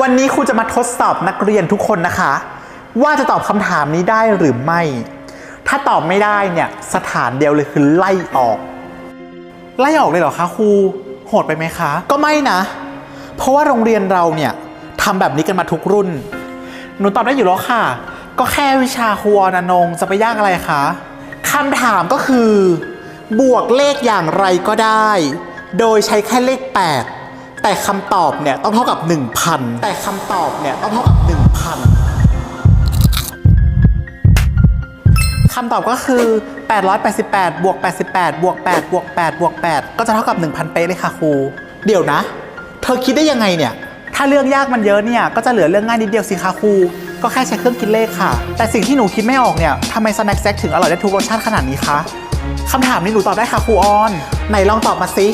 วันนี้ครูจะมาทดสอบนักเรียนทุกคนนะคะ ว่าจะตอบคำถามนี้ได้หรือไม่ ถ้าตอบไม่ได้เนี่ยสถานเดียวเลยคือไล่ออก ไล่ออกเลยเหรอคะครูโหดไปไหมคะ ก็ไม่นะ เพราะว่าโรงเรียนเราเนี่ยทำแบบนี้กันมาทุกรุ่น หนูตอบได้อยู่แล้วค่ะ ก็แค่วิชาครูอนันงจะไปยากอะไรคะคำถามก็คือ บวกเลขอย่างไรก็ได้ โดยใช้แค่เลข 8 แต่คำตอบเนี่ยต้องเท่ากับ 1,000 แต่คำตอบเนี่ยต้องเท่ากับ 1,000คำตอบก็คือ 888 บวก 88 บวก 8 บวก 8 บวก 8 ก็จะเท่ากับ 1,000 เป๊ะเลยค่ะครู เดี๋ยวนะ เธอคิดได้ยังไงเนี่ย ถ้าเรื่องยากมันเยอะเนี่ย ก็จะเหลือเรื่องง่ายนิดเดียวสิคะครูก็แค่ใช้เครื่องคิดเลขค่ะ แต่สิ่งที่หนูคิดไม่ออกเนี่ยทำไมสแน็คแจ็คถึงอร่อยได้ทุกรสชาติขนาดนี้คะคำถามนี้หนูตอบได้ค่ะครูออน ไหนลองตอบมาสิ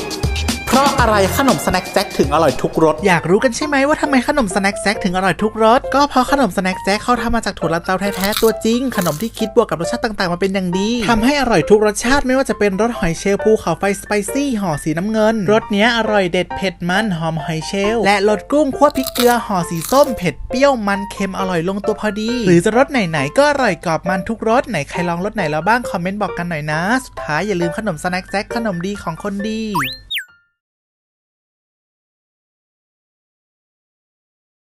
เพราะอะไรขนมสแน็คแจ็คถึงอร่อยทุกรส อยากรู้กันใช่ไหมว่าทำไมขนมสแน็คแจ็คถึงอร่อยทุกรส ก็เพราะขนมสแน็คแจ็คเขาทำมาจากถั่วลันเตาแท้ๆตัวจริง ขนมที่คิดบวกกับรสชาติต่างๆมาเป็นอย่างดีทำให้อร่อยทุกรสชาติไม่ว่าจะเป็นรสหอยเชลล์ภูเขาไฟสไปซี่ห่อสีน้ำเงินรสเนี้ยอร่อยเด็ดเผ็ดมันหอมหอยเชลล์และรสกุ้งคั่วพริกเกลือห่อสีส้มเผ็ดเปรี้ยวมันเค็มอร่อยลงตัวพอดี หรือจะรสไหนๆก็อร่อยกรอบมันทุกรสไหนใครลองรสไหนแล้วบ้างคอมเมนต์บอกกันหน่อยนะ สุดท้ายอย่าลืมขนมสแน็คแจ็คขนมดีของคนดี